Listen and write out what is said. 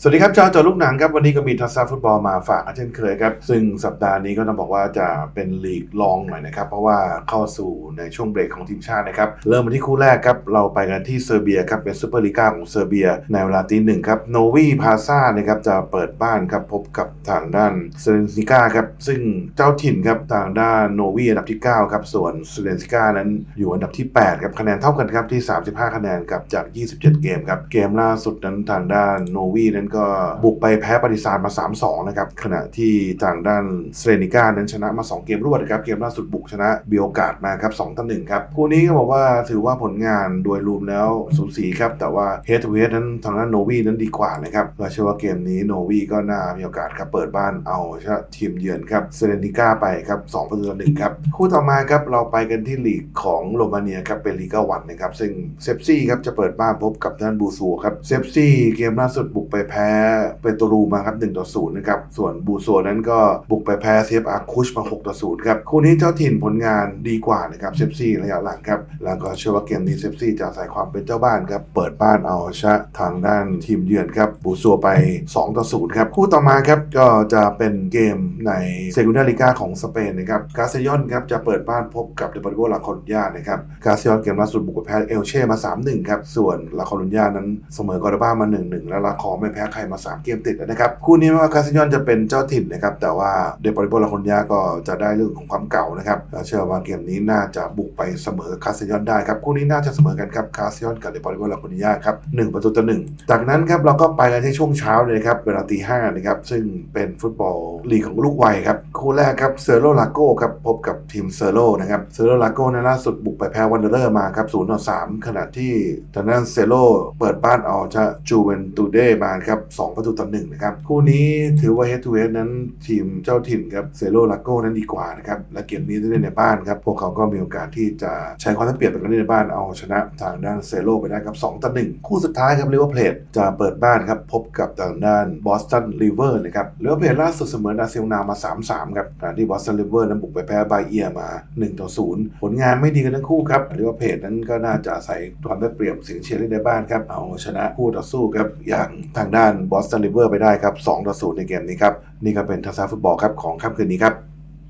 สวัสดีครับชาวจอลูกหนังครับวันนี้ก็มีทัศน์ฟุตบอลมาฝากเช่นเคยครับ ซึ่งสัปดาห์นี้ก็ต้องบอกว่าจะเป็นลีกรองหน่อยนะครับ เพราะว่าเข้าสู่ในช่วงเบรกของทีมชาตินะครับ เริ่มมาที่คู่แรกครับ เราไปกันที่เซอร์เบียครับ เป็นซูเปอร์ลีกาของเซอร์เบีย ในเวลาตีหนึ่งครับโนวีพาซานะครับจะเปิดบ้านครับพบกับทางด้านเซเลนซิก้าครับซึ่งเจ้าถิ่นครับทางด้านโนวีอันดับที่ 9 ครับส่วนเซเลนซิก้านั้นอยู่อันดับที่ 8 ครับคะแนนเท่ากันครับที่ 35 คะแนนครับจาก 27 เกมครับเกมล่าสุดนั้นทางด้านโนวีนั้นก็บุกไปแพ้ปาฏิซานมา 3-2 นะครับ ขณะที่ทางด้านเซเลนิก้านั้นชนะมา 2 เกมรวดนะครับ เกมล่าสุดบุกชนะเบียโอกาสมาครับ2ต่อ1ครับ คู่นี้ก็บอกว่าถือว่าผลงานโดยรวมแล้วสูสีครับ แต่ว่าเฮดทูเฮดนั้นทางด้านโนวีนั้นดีกว่านะครับก็เชื่อว่าเกมนี้โนวีก็น่ามีโอกาสครับเปิดบ้านเอาชนะทีมเยือนครับเซเลนิก้าไปครับ2ประตูต่อ1ครับคู่ต่อมาครับเราไปกันที่ลีกของโรมาเนียครับเป็นลีกาวันนะครับซึ่งเซฟซี่ครับจะเปิดบ้านพบกับด้านบูซัวครับเซฟซี่เกมล่าสุดบุกไปแพ้เปโตรูมาครับ1ต่อ0นะครับ ส่วนบูซัวนั้นก็บุกไปแพ้เซฟอาคุชมา6ต่อ0ครับ คู่นี้เจ้าถิ่นผลงานดีกว่านะครับเซฟซี่ระยะหลังครับ แล้วก็เชื่อว่าเกมนี้เซฟซี่จะอาศัยความเป็นเจ้าบ้านครับ เปิดบ้านเอาชนะทางด้านทีมเยือนครับ บูซัวไป 2 ต่อ0ครับ คู่ต่อมาครับก็จะเป็นเกมในเซกุนดาลิกาของสเปนนะครับ กาเซยอนครับจะเปิดบ้านพบกับเดปอริโกลาคอรุญญานะครับ กาเซยอนเกมล่าสุดบุกไปแพ้เอลเช่มา 3-1ครับ ส่วนลาคอรุญญานั้นเสมอกอร์บ้ามา 1-1 และลาคอไม่แพ้ใครมา3เกมติดนะครับคู่นี้ไม่ว่ากาเซยอนจะเป็นเจ้าถิ่นนะครับแต่ว่าเดปอริโกลาคอรุญญาก็จะได้เรื่องของความเก่านะครับเชื่อว่าเกมนี้น่าจะบุกไปเสมอกาเซยอนได้ครับคู่นี้น่าจะเสมอกันครับกาเซยอนกับเดปอริโกลาคอรุญญาครับหนึ่งประตูต่อหนึ่งจากนั้นครับเราก็ไปกันที่ช่วงเช้าเลยครับเวลาตีห้านะครับซึ่งเป็นฟุตบอลลีกของลูกวัยครับคู่แรกครับเซโรลาโก้ครับพบกับทีมเซโรนะครับเซโรลาโก้ในล่าสุดบุกไปแพ้วันเดอร์มาครับศูนย์ต่อสามขณะที่ทางด้านเซโรเปิดบ้านเอาชนะจูเวนตูเดมาครับสองประตูต่อหนึ่งนะครับ คู่นี้ถือว่าเฮดทูเฮดนั้นทีมเจ้าถิ่นครับเซโรลาโก้นั้นดีกว่านะครับ และเกมนี้ได้เล่นในบ้านครับพวกเขาก็มีโอกาสที่จะใช้ความได้เปรียบในการเล่นในบ้านเอาชนะทางด้านเซโรไปได้ครับสองต่อหนึ่งคู่สุดท้ายครับลิเวอร์เพลดจะเปิดบ้านครับพบกับทางด้านบอสตันริเวอร์นะครับลิเวอร์เพลดล่าสุดเสมอนาเซลนามา 3-3 ครับที่บอสตันริเวอร์นั้นบุกไปแพ้ไบเอียมา1ต่อ0ผลงานไม่ดีกันทั้งคู่ครับลิเวอร์เพลดนั้นก็น่าจะอาศัยความได้เปรียบเสียงเชียร์เล่นในบ้านครับเอาชนะคู่ต่อสู้ครับอย่างทางด้านบอสตันริเวอร์ไปได้ครับ2ต่อ0ในเกมนี้ครับ นี่ก็เป็นทัศนฟุตบอลครับของค่ำคืนนี้ครับ